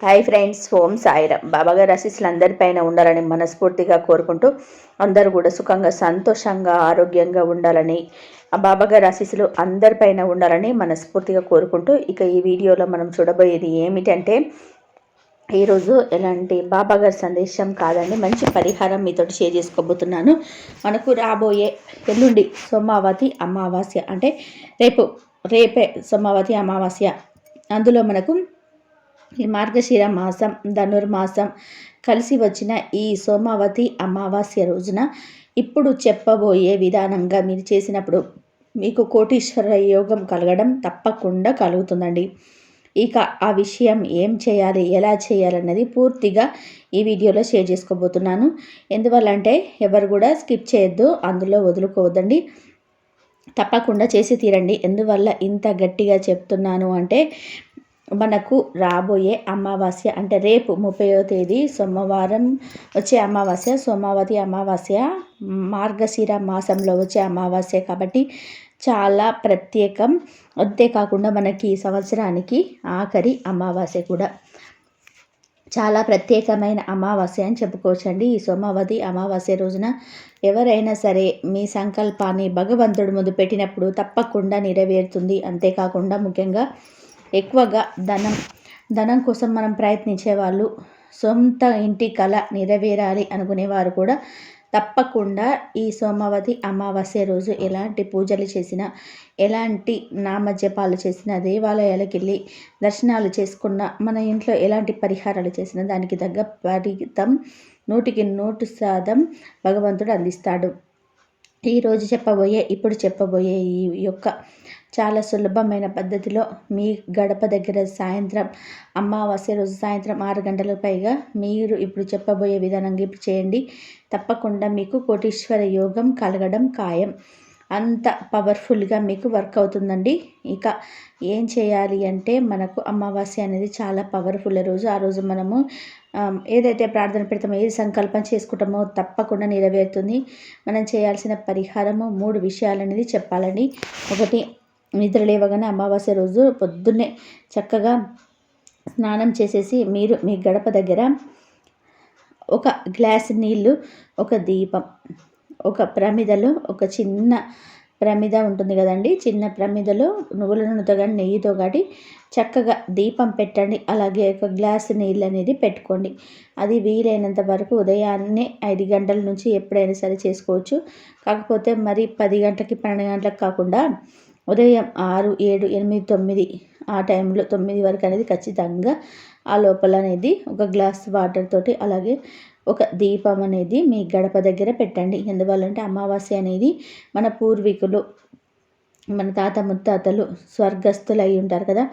Hi friends ఓం సాయిరామ్. బాబాగారి ఆశీస్సులు అందరిపైన ఉండాలని మనస్ఫూర్తిగా కోరుకుంటూ అందరూ కూడా సుఖంగా సంతోషంగా ఆరోగ్యంగా ఉండాలని ఆ బాబాగారి ఆశీస్సులు అందరిపైన ఉండాలని మనస్ఫూర్తిగా కోరుకుంటూ ఇక ఈ వీడియోలో మనం చూడబోయేది ఏమిటంటే ఈరోజు ఎలాంటి బాబాగారి సందేశం కాదండి మంచి పరిహారం మీతో షేర్ చేసుకోబోతున్నాను. మనకు రాబోయే ఎల్లుండి సోమావతి అమావాస్య అంటే రేపు రేపే సోమావతి అమావాస్య. అందులో మనకు ఈ మార్గశిర మాసం ధనుర్మాసం కలిసి వచ్చిన ఈ సోమావతి అమావాస్య రోజున ఇప్పుడు చెప్పబోయే విధానంగా మీరు చేసినప్పుడు మీకు కోటీశ్వర యోగం కలగడం తప్పకుండా కలుగుతుందండి. ఇక ఆ విషయం ఏం చేయాలి ఎలా చేయాలన్నది పూర్తిగా ఈ వీడియోలో షేర్ చేసుకోబోతున్నాను. ఎందువల్ల అంటే ఎవరు కూడా స్కిప్ చేయొద్దు అందులో వదులుకోవద్దండి. తప్పకుండా చేసి తీరండి. ఎందువల్ల ఇంత గట్టిగా చెప్తున్నాను అంటే మనకు రాబోయే అమావాస్య అంటే రేపు ముప్పయో తేదీ సోమవారం వచ్చే అమావాస్య సోమావతి అమావాస్య మార్గశిర మాసంలో వచ్చే అమావాస్య కాబట్టి చాలా ప్రత్యేకం. అంతేకాకుండా మనకి ఈ సంవత్సరానికి ఆఖరి అమావాస్య కూడా. చాలా ప్రత్యేకమైన అమావాస్య అని చెప్పుకోవచ్చండి. ఈ సోమావతి అమావాస్య రోజున ఎవరైనా సరే మీ సంకల్పాన్ని భగవంతుడు ముందు పెట్టినప్పుడు తప్పకుండా నెరవేరుతుంది. అంతేకాకుండా ముఖ్యంగా ఎక్కువగా ధనం ధనం కోసం మనం ప్రయత్నించే వాళ్ళు సొంత ఇంటి కళ నెరవేరాలి అనుకునేవారు కూడా తప్పకుండా ఈ సోమవతి అమావాస్య రోజు ఎలాంటి పూజలు చేసినా ఎలాంటి నామజపాలు చేసినా దేవాలయాలకు వెళ్ళి దర్శనాలు చేసుకున్న మన ఇంట్లో ఎలాంటి పరిహారాలు చేసినా దానికి తగ్గ ఫలితం నూటికి నూటు శాతం భగవంతుడు అందిస్తాడు. ఈరోజు చెప్పబోయే ఇప్పుడు చెప్పబోయే ఈ యొక్క చాలా సులభమైన పద్ధతిలో మీ గడప దగ్గర సాయంత్రం అమావాస్య రోజు సాయంత్రం ఆరు గంటల పైగా మీరు ఇప్పుడు చెప్పబోయే విధానంగా ఇప్పుడు చేయండి. తప్పకుండా మీకు కోటీశ్వర యోగం కలగడం ఖాయం. అంత పవర్ఫుల్గా మీకు వర్క్ అవుతుందండి. ఇక ఏం చేయాలి అంటే మనకు అమావాస్య అనేది చాలా పవర్ఫుల్ రోజు. ఆ రోజు మనము ఏదైతే ప్రార్థన పెడతామో ఏది సంకల్పం చేసుకుంటామో తప్పకుండా నెరవేరుతుంది. మనం చేయాల్సిన పరిహారము మూడు విషయాలు అనేది చెప్పాలండి. ఒకటి నిద్ర లేవగానే అమావాస్య రోజు పొద్దున్నే చక్కగా స్నానం చేసేసి మీరు మీ గడప దగ్గర ఒక గ్లాస్ నీళ్ళు ఒక దీపం ఒక ప్రమిదలో ఒక చిన్న ప్రమిద ఉంటుంది కదండి. చిన్న ప్రమిదలో నువ్వుల నూనెతో కానీ నెయ్యితో కానీ చక్కగా దీపం పెట్టండి. అలాగే ఒక గ్లాస్ నీళ్ళు అనేది పెట్టుకోండి. అది వీలైనంత వరకు ఉదయాన్నే ఐదు గంటల నుంచి ఎప్పుడైనా సరే చేసుకోవచ్చు. కాకపోతే మరి పది గంటలకి పన్నెండు గంటలకు కాకుండా ఉదయం ఆరు ఏడు ఎనిమిది తొమ్మిది. ఆ టైంలో తొమ్మిది వరకు అనేది ఖచ్చితంగా ఆ లోపల అనేది ఒక గ్లాస్ వాటర్ తోటి అలాగే ఒక దీపం అనేది మీ గడప దగ్గర పెట్టండి. ఎందువల్లంటే అమావాస్య అనేది మన పూర్వీకులు మన తాత ముత్తాతలు స్వర్గస్థులు అయి ఉంటారు కదా.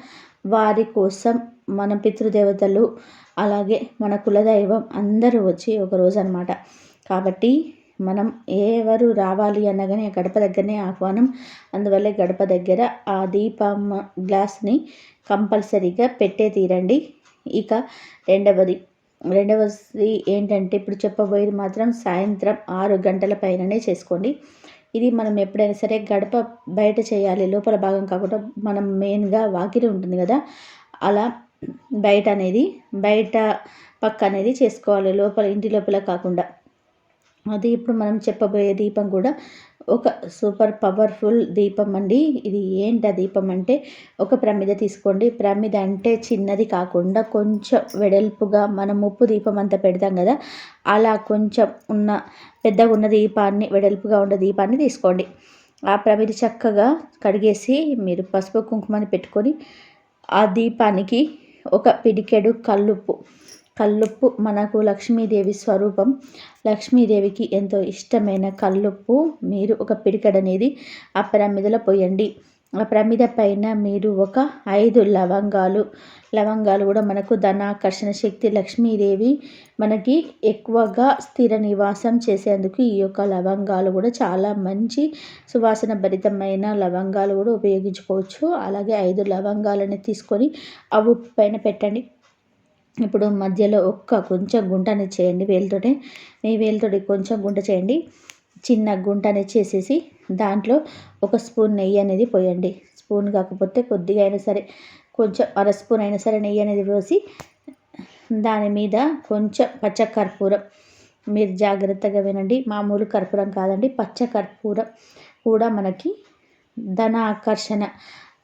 వారి కోసం మన పితృదేవతలు అలాగే మన కులదైవం అందరూ వచ్చి ఒకరోజు అనమాట కాబట్టి మనం ఎవరు రావాలి అనగానే ఆ గడప దగ్గరనే ఆహ్వానం. అందువల్ల గడప దగ్గర ఆ దీపం గ్లాస్ని కంపల్సరీగా పెట్టే తీరండి. ఇక రెండవది. రెండవది ఏంటంటే ఇప్పుడు చెప్పబోయేది మాత్రం సాయంత్రం ఆరు గంటల పైననే చేసుకోండి. ఇది మనం ఎప్పుడైనా సరే గడప బయట చేయాలి. లోపల భాగం కాకుండా మనం మెయిన్గా వాకిలి ఉంటుంది కదా. అలా బయట అనేది బయట పక్క అనేది చేసుకోవాలి. లోపల ఇంటి లోపల కాకుండా. అది ఇప్పుడు మనం చెప్పబోయే దీపం కూడా ఒక సూపర్ పవర్ఫుల్ దీపం అండి. ఇది ఏంటి ఆ దీపం అంటే ఒక ప్రమిద తీసుకోండి. ప్రమిద అంటే చిన్నది కాకుండా కొంచెం వెడల్పుగా మనం ఉప్పు దీపం అంతా పెడతాం కదా అలా కొంచెం ఉన్న పెద్దగా ఉన్న దీపాన్ని వెడల్పుగా ఉన్న దీపాన్ని తీసుకోండి. ఆ ప్రమిద చక్కగా కడిగేసి మీరు పసుపు కుంకుమని పెట్టుకొని ఆ దీపానికి ఒక పిడికెడు కల్లుప్పు కల్లుప్పు మనకు లక్ష్మీదేవి స్వరూపం. లక్ష్మీదేవికి ఎంతో ఇష్టమైన కల్లుప్పు మీరు ఒక పిడికడనేది ఆ ప్రమిదలో పోయండి. ఆ ప్రమిద పైన మీరు ఒక ఐదు లవంగాలు. లవంగాలు కూడా మనకు ధనాకర్షణ శక్తి లక్ష్మీదేవి మనకి ఎక్కువగా స్థిర నివాసం చేసేందుకు ఈ యొక్క లవంగాలు కూడా చాలా మంచి సువాసన భరితమైన లవంగాలు కూడా ఉపయోగించుకోవచ్చు. అలాగే ఐదు లవంగాలని తీసుకొని ఆ ఉప్పు పైన పెట్టండి. ఇప్పుడు మధ్యలో ఒక్క కొంచెం గుంటని చేయండి వేలుతోటి. మీ వేలుతోటి కొంచెం గుంట చేయండి. చిన్న గుంటని చేసేసి దాంట్లో ఒక స్పూన్ నెయ్యి అనేది పోయండి. స్పూన్ కాకపోతే కొద్దిగా అయినా సరే కొంచెం అర స్పూన్ అయినా సరే నెయ్యి అనేది పోసి దాని మీద కొంచెం పచ్చ కర్పూరం. మీరు జాగ్రత్తగా వినండి. మామూలు కర్పూరం కాదండి పచ్చ కర్పూరం కూడా మనకి ధన ఆకర్షణ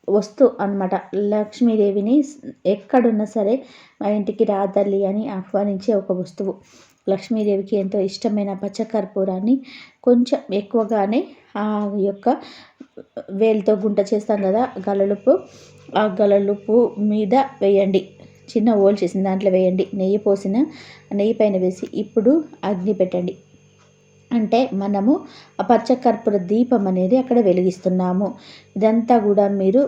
వస్తు అనమాట లక్ష్మీదేవిని ఎక్కడున్నా సరే మా ఇంటికి రా తల్లి అని ఆహ్వానించే ఒక వస్తువు. లక్ష్మీదేవికి ఎంతో ఇష్టమైన పచ్చకర్పూరాన్ని కొంచెం ఎక్కువగానే ఆ యొక్క వేలుతో గుంట చేస్తాం కదా గలలుపు ఆ గలలుపు మీద వేయండి. చిన్న ఓల్ చేసిన దాంట్లో వేయండి. నెయ్యి పోసిన నెయ్యి పైన వేసి ఇప్పుడు అగ్ని పెట్టండి. అంటే మనము ఆ పచ్చకర్పూర దీపం అనేది అక్కడ వెలిగిస్తున్నాము. ఇదంతా కూడా మీరు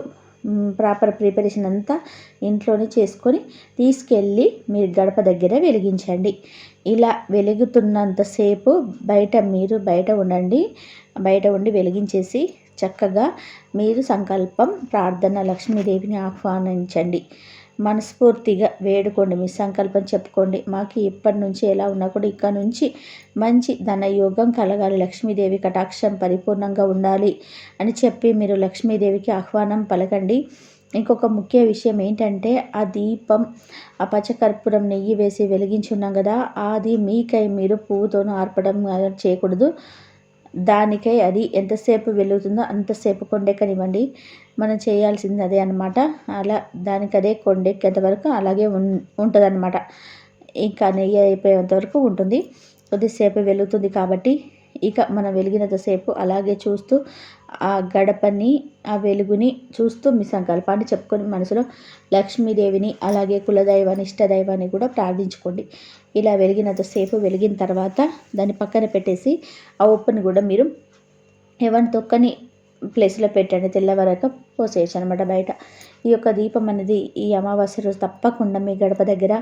ప్రాపర్ ప్రిపరేషన్ అంతా ఇంట్లోనే చేసుకొని తీసుకెళ్ళి మీరు గడప దగ్గర వెలిగించండి. ఇలా వెలుగుతున్నంతసేపు బయట మీరు బయట ఉండండి. బయట ఉండి వెలిగించేసి చక్కగా మీరు సంకల్పం ప్రార్థన లక్ష్మీదేవిని ఆహ్వానించండి. మనస్ఫూర్తిగా వేడుకోండి. మీ సంకల్పం చెప్పుకోండి. మాకు ఇప్పటి నుంచి ఎలా ఉన్నా కూడా ఇక్కడ నుంచి మంచి ధనయోగం కలగాలి. లక్ష్మీదేవి కటాక్షం పరిపూర్ణంగా ఉండాలి అని చెప్పి మీరు లక్ష్మీదేవికి ఆహ్వానం పలకండి. ఇంకొక ముఖ్య విషయం ఏంటంటే ఆ దీపం ఆ పచ్చకర్పూరం నెయ్యి వేసి వెలిగించి ఉన్నాం కదా అది మీకై మీరు పువ్వుతోనూ ఆర్పడం చేయకూడదు. దానికై అది ఎంతసేపు వెలుగుతుందో అంతసేపు కొండెక్కనివ్వండి మనం చేయాల్సింది అదే అనమాట అలా దానికి అదే కొండెక్కేంత వరకు అలాగే ఉం ఉంటుంది అనమాట ఇంకా నెయ్యి అయిపోయేంత వరకు ఉంటుంది. కొద్దిసేపు వెలుగుతుంది కాబట్టి ఇక మనం వెలిగినంతసేపు అలాగే చూస్తూ ఆ గడపని ఆ వెలుగుని చూస్తూ మీ సంకల్పాన్ని చెప్పుకొని మనసులో లక్ష్మీదేవిని అలాగే కులదైవాన్ని ఇష్టదైవాన్ని కూడా ప్రార్థించుకోండి. ఇలా వెలిగినంతసేపు వెలిగిన తర్వాత దాన్ని పక్కన పెట్టేసి ఆ ఉప్పుని కూడా మీరు ఎవరిని తొక్కని ప్లేస్లో పెట్టండి. తెల్లవరక పోసేయచ్చు అనమాట బయట. ఈ యొక్క దీపం అనేది ఈ అమావాస్య రోజు తప్పకుండా మీ గడప దగ్గర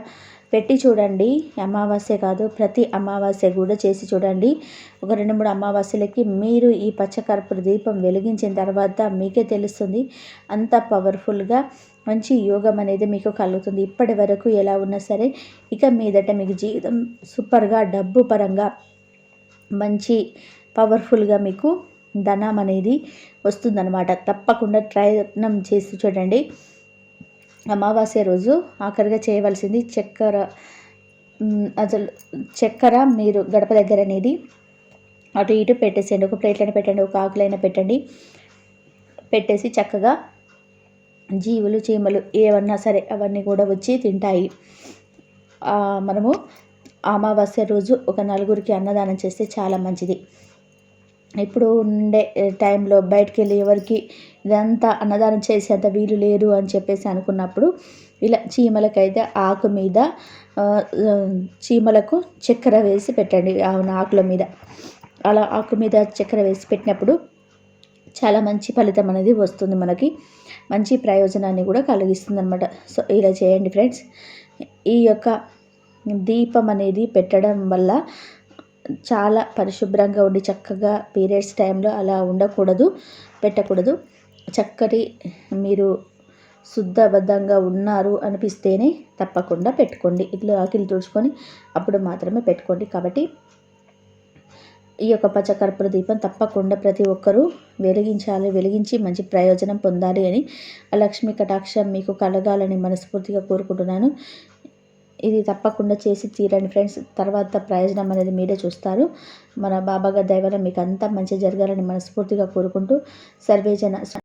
పెట్టి చూడండి. అమావాస్య కాదు ప్రతి అమావాస్య కూడా చేసి చూడండి. ఒక రెండు మూడు అమావాస్యలకి మీరు ఈ పచ్చకర్పూర దీపం వెలిగించిన తర్వాత మీకే తెలుస్తుంది అంత పవర్ఫుల్గా మంచి యోగం అనేది మీకు కలుగుతుంది. ఇప్పటి వరకు ఎలా ఉన్నా సరే ఇక మీదట మీకు జీవితం సూపర్గా డబ్బు పరంగా మంచి పవర్ఫుల్గా మీకు ధనం అనేది వస్తుందన్నమాట. తప్పకుండా ప్రయత్నం చేసి చూడండి. అమావాస్య రోజు ఆఖరిగా చేయవలసింది చక్కెర అసలు చక్కెర మీరు గడప దగ్గర అనేది అటు ఇటు పెట్టేసేయండి. ఒక ప్లేట్లైనా పెట్టండి ఒక ఆకులైనా పెట్టండి. పెట్టేసి చక్కగా జీవులు చీమలు ఏమన్నా సరే అవన్నీ కూడా వచ్చి తింటాయి. మనము అమావాస్య రోజు ఒక నలుగురికి అన్నదానం చేస్తే చాలా మంచిది. ఇప్పుడు ఉండే టైంలో బయటికి వెళ్ళి ఎవరికి ఇదంతా అన్నదానం చేసేంత వీలు లేరు అని చెప్పేసి అనుకున్నప్పుడు ఇలా చీమలకైతే ఆకు మీద చీమలకు చక్కెర వేసి పెట్టండి. ఆకుల మీద. అలా ఆకు మీద చక్కెర వేసి పెట్టినప్పుడు చాలా మంచి ఫలితం అనేది వస్తుంది మనకి. మంచి ప్రయోజనాన్ని కూడా కలిగిస్తుంది అనమాట సో ఇలా చేయండి ఫ్రెండ్స్. ఈ యొక్క దీపం అనేది పెట్టడం వల్ల చాలా పరిశుభ్రంగా ఉండి చక్కగా పీరియడ్స్ టైంలో అలా ఉండకూడదు పెట్టకూడదు. చక్కటి మీరు శుద్ధబద్ధంగా ఉన్నారు అనిపిస్తేనే తప్పకుండా పెట్టుకోండి. ఇట్లా ఆకిలి తుడుచుకొని అప్పుడు మాత్రమే పెట్టుకోండి. కాబట్టి ఈ యొక్క పచ్చకర్పూర దీపం తప్పకుండా ప్రతి ఒక్కరూ వెలిగించాలి వెలిగించి మంచి ప్రయోజనం పొందాలి అని లక్ష్మీ కటాక్షం మీకు కలగాలని మనస్ఫూర్తిగా కోరుకుంటున్నాను. ఇది తప్పకుండా చేసి తీరండి ఫ్రెండ్స్. తర్వాత ప్రయోజనం అనేది మీరే చూస్తారు. మన బాబాగారి దయవల్ల మీకు అంతా మంచి జరగాలని మనస్ఫూర్తిగా కోరుకుంటూ సర్వేజన